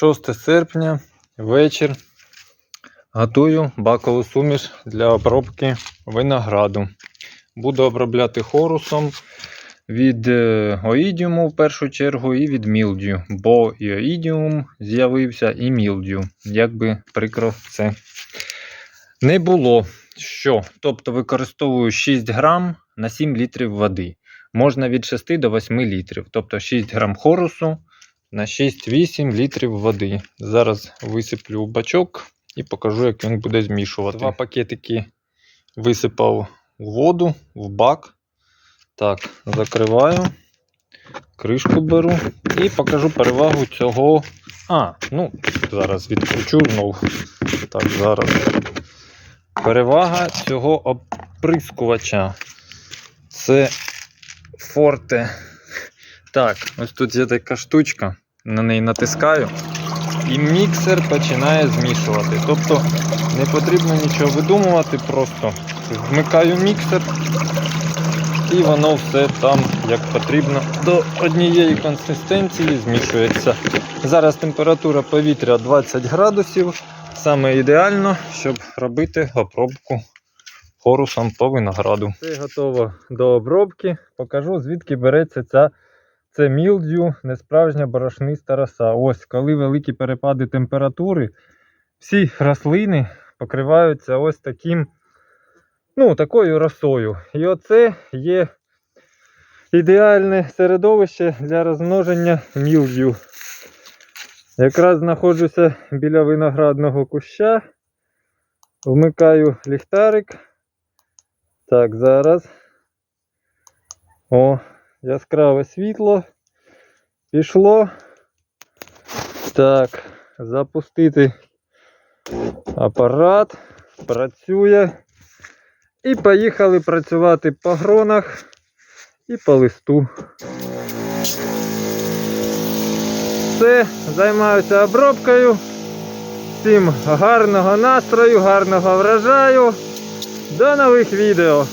6 серпня, вечір. Готую бакову суміш для обробки винограду. Буду обробляти хорусом від е, оїдіуму в першу чергу і від мілдю, бо і оїдіум з'явився, і мілдю. Як би прикро це не було. Що? Тобто використовую 6 грам на 7 літрів води. Можна від 6 до 8 літрів. Тобто 6 грам хорусу на 6-8 літрів води. Зараз висиплю бачок і покажу, як він буде змішувати. Два пакетики висипав у воду, в бак. Так, закриваю, кришку беру і покажу перевагу цього. А, ну, зараз відключу знову. Так, зараз. Перевага цього оприскувача. Це форте. Так, ось тут є така штучка. На неї натискаю. І міксер починає змішувати. Тобто не потрібно нічого видумувати, просто вмикаю міксер і воно все там, як потрібно, до однієї консистенції змішується. Зараз температура повітря 20 градусів. Саме ідеально, щоб робити обробку хорусом по винограду. Все готово до обробки. Покажу, звідки береться ця це мілдю, несправжня борошниста роса. Ось, коли великі перепади температури, всі рослини покриваються ось таким, ну, такою росою. І оце є ідеальне середовище для розмноження мілдю. Якраз знаходжуся біля виноградного куща. Вмикаю ліхтарик. Так, зараз. О, яскраве світло. Пішло. Так, запустити апарат. Працює. І поїхали працювати по гронах і по листу. Все, займаюся обробкою. Всім гарного настрою, гарного врожаю. До нових відео!